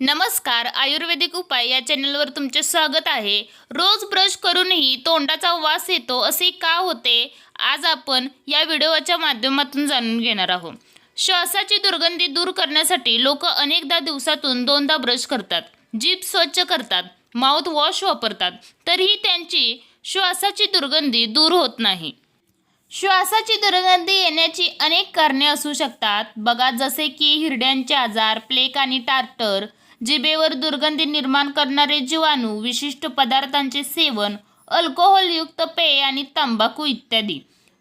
नमस्कार आयुर्वेदिक उपाय या चॅनलवर तुमचे स्वागत आहे. रोज ब्रश करूनही तोंडाचा वास येतो असे का होते? आज आपण या व्हिडिओच्या माध्यमातून जाणून घेणार आहोत. श्वासाची दुर्गंधी दूर करण्यासाठी लोक अनेकदा दिवसातून दोनदा ब्रश करतात. जीभ स्वच्छ करतात माउथ वॉश वापरतात तरीही त्यांची श्वासाची दुर्गंधी दूर होत नाही. श्वासाची दुर्गंधी येण्याची अनेक कारणे असू शकतात. बघा जसे की हिरड्यांचे आजार प्लेक आणि टार्टर जिभेवर दुर्गंधी निर्माण करणारे जीवाणू विशिष्ट पदार्थांचे सेवन अल्कोहोलयुक्त पेय आणि तंबाखू इत्यादी.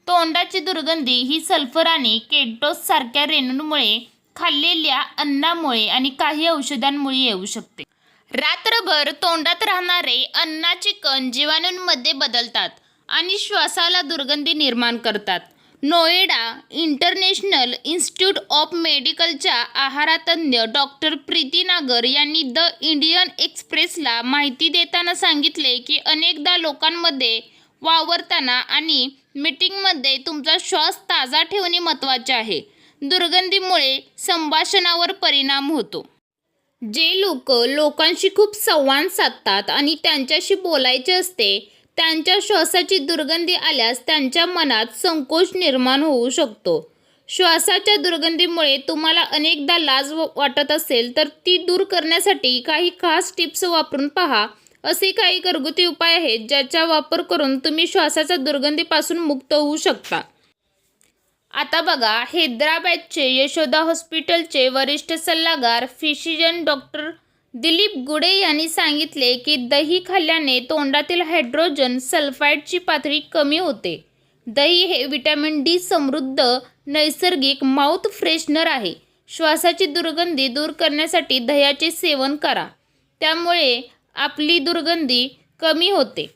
तोंडाची दुर्गंधी ही सल्फर आणि केटोस सारख्या रेणूंमुळे खाल्लेल्या अन्नामुळे आणि काही औषधांमुळे येऊ शकते. रात्रभर तोंडात राहणारे अन्नाचे कण जीवाणूंमध्ये बदलतात आणि श्वासाला दुर्गंधी निर्माण करतात. नोएडा इंटरनॅशनल इन्स्टिट्यूट ऑफ मेडिकलच्या आहारतज्ञ डॉक्टर प्रीती नागर यांनी द इंडियन एक्सप्रेसला माहिती देताना सांगितले की अनेकदा लोकांमध्ये वावरताना आणि मीटिंगमध्ये तुमचा श्वास ताजा ठेवणे महत्त्वाचे आहे. दुर्गंधीमुळे संभाषणावर परिणाम होतो. जे लोक लोकांशी खूप संवाद साधतात आणि त्यांच्याशी बोलायचे असते त्यांच्या श्वासाची दुर्गंधी आल्यास त्यांच्या मनात संकोच निर्माण होऊ शकतो. श्वासाच्या दुर्गंधीमुळे तुम्हाला अनेकदा लाज वाटत असेल तर ती दूर करण्यासाठी काही खास टिप्स वापरून पहा. असे काही घरगुती उपाय आहेत ज्याचा वापर करून तुम्ही श्वासाच्या दुर्गंधीपासून मुक्त होऊ शकता. आता बघा हैदराबादचे यशोदा हॉस्पिटलचे वरिष्ठ सल्लागार फिशिजन डॉक्टर दिलीप गुडे यांनी सांगितले की दही खाल्ल्याने तोंडातील हायड्रोजन सल्फाईडची पातळी कमी होते. दही हे विटॅमिन डी समृद्ध नैसर्गिक माउथ फ्रेशनर आहे. श्वासाची दुर्गंधी दूर करण्यासाठी दह्याचे सेवन करा. त्यामुळे आपली दुर्गंधी कमी होते.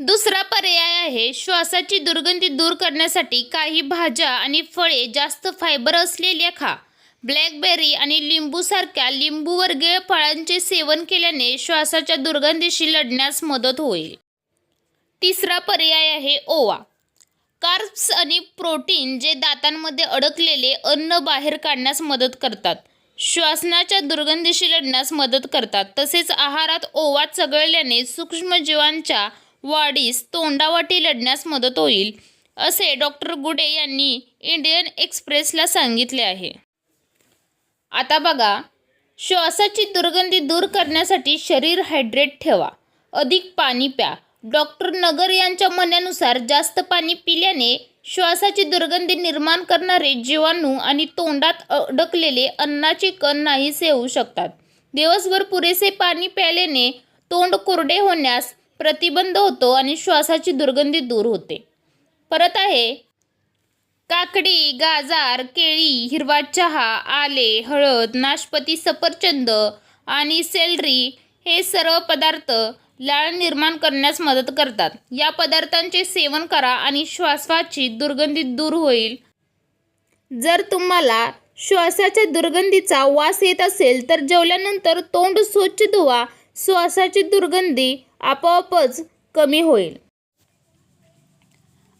दुसरा पर्याय आहे श्वासाची दुर्गंधी दूर करण्यासाठी काही भाज्या आणि फळे जास्त फायबर असलेल्या खा. ब्लॅकबेरी आणि लिंबूसारख्या लिंबूवर्गीय फळांचे सेवन केल्याने श्वासाच्या दुर्गंधीशी लढण्यास मदत होईल. तिसरा पर्याय आहे ओवा. कार्ब्स आणि प्रोटीन जे दातांमध्ये अडकलेले अन्न बाहेर काढण्यास मदत करतात. श्वासनाच्या दुर्गंधीशी लढण्यास मदत करतात. तसेच आहारात ओवा चघळल्याने सूक्ष्मजीवांच्या वाढीस तोंडावाटी लढण्यास मदत होईल असे डॉक्टर गुडे यांनी इंडियन एक्सप्रेसला सांगितले आहे. आता बघा श्वासाची दुर्गंधी दूर करण्यासाठी शरीर हायड्रेट ठेवा. अधिक पाणी प्या. डॉक्टर नगर यांच्या म्हणण्यानुसार जास्त पाणी पिल्याने श्वासाची दुर्गंधी निर्माण करणारे जीवाणू आणि तोंडात अडकलेले अन्नाचे कण नाहीसे होऊ शकतात. दिवसभर पुरेसे पाणी प्यायल्याने तोंड कोरडे होण्यास प्रतिबंध होतो आणि श्वासाची दुर्गंधी दूर होते. परत आहे काकडी गाजर केळी हिरवा चहा आले हळद नाशपती सफरचंद आणि सेलरी हे सर्व पदार्थ लाळ निर्माण करण्यास मदत करतात. या पदार्थांचे सेवन करा आणि श्वासाची दुर्गंधी दूर होईल. जर तुम्हाला श्वासाच्या दुर्गंधीचा वास येत असेल तर जेवल्यानंतर तोंड स्वच्छ धुवा. श्वासाची दुर्गंधी आपोआपच कमी होईल.